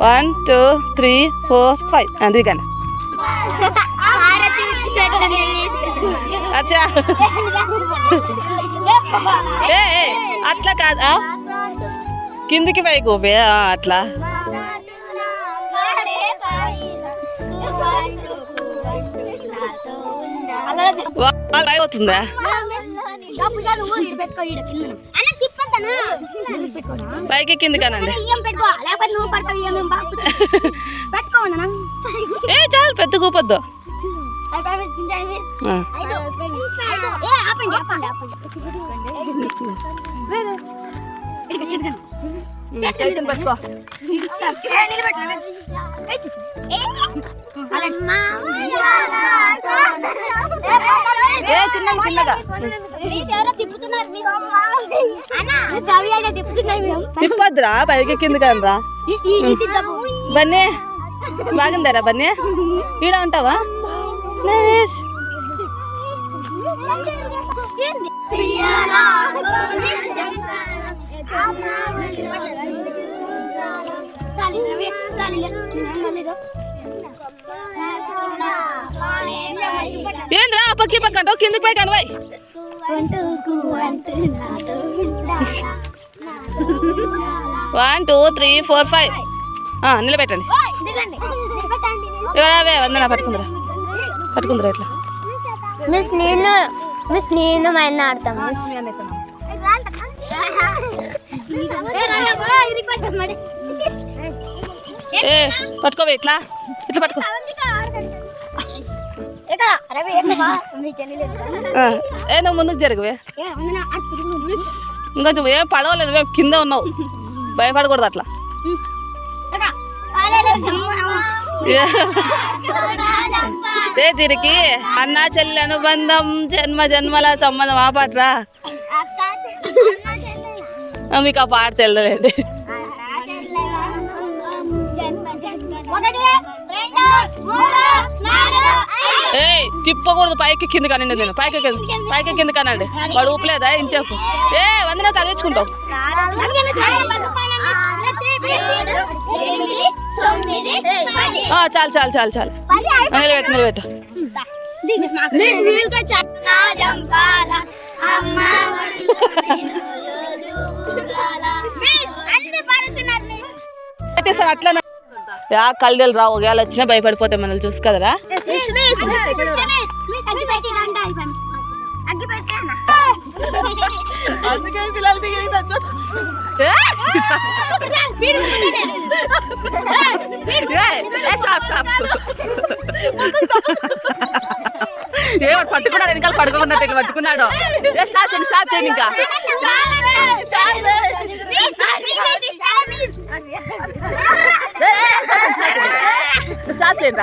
One two three four five అందుకని అచ్చా అట్లా కాదు? కిందికి పైకి ఊపే అట్లా. అయిపోతుందా? పైకి కింది కానండి ఏ చాలు పెద్ద కూపొద్దు. పట్టుకో. ఏ చిన్నగా చిన్నగా తిప్పొద్దురా పైకి కింది కానరా బన్నీ బాగుందారా బన్నీ? ఈడ ఉంటావా? నరేష్. ఏంద్రా పక్కి పక్క అంటావు కిందికి పైకి అనవాయి. One two three four five నిలబెట్టండి. అవే వందన పట్టుకుందిరా. పట్టుకుందిరా ఇట్లా. మిస్ నేను మిస్ నేను మైన ఆడతాం మిస్. ఏ పట్టుకోవే ఇట్లా. ఇట్లా పట్టుకో. ఏ నువ్వు ముందుకు జరగవే ఇంకొంచెం ఏం పడవలేదు నువ్వే కింద ఉన్నావు భయపడకూడదు అట్లా ఏ దీనికి అన్న చెల్లి అనుబంధం జన్మ జన్మల సంబంధం ఆ పాటరా మీకు ఆ పాట తెలియదండి ఒకటి రెండు మూడు నాలుగు ఐదు ఏ తిప్పకూడదు పైకి కింద కానండి నేను. పైకి కింద పైకి కింద కానండి వాడు ఊపలేదా? ఇంచేపు ఏ వందన తగ్గించుకుంటావు ఆ, చాలు చాలు చాలు చాలు. నిలబెట్టు నిలబెట్టు. అట్లా యా కళ్ళెలు రా ఒకవేళ వచ్చినా భయపడిపోతే మనల్ని చూసి కదరా అందుకే పిల్లలకి ఏమో పట్టుకున్నాడు వెనకాల పడుకోకున్నట్టు ఇట్లా పట్టుకున్నాడు స్టాప్ చేయండి స్టాప్ చేయండి ఇంకా స్టాప్ చేయండి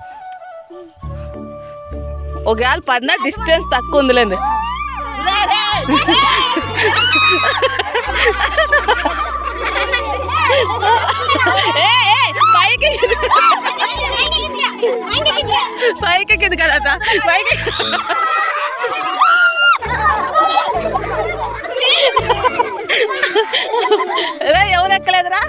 ఒకవేళ పడినా డిస్టెన్స్ తక్కువ ఉందిలేండి. పైకి. పైకి కింద కదా పైకి. ఎవరు ఎక్కలేదురా?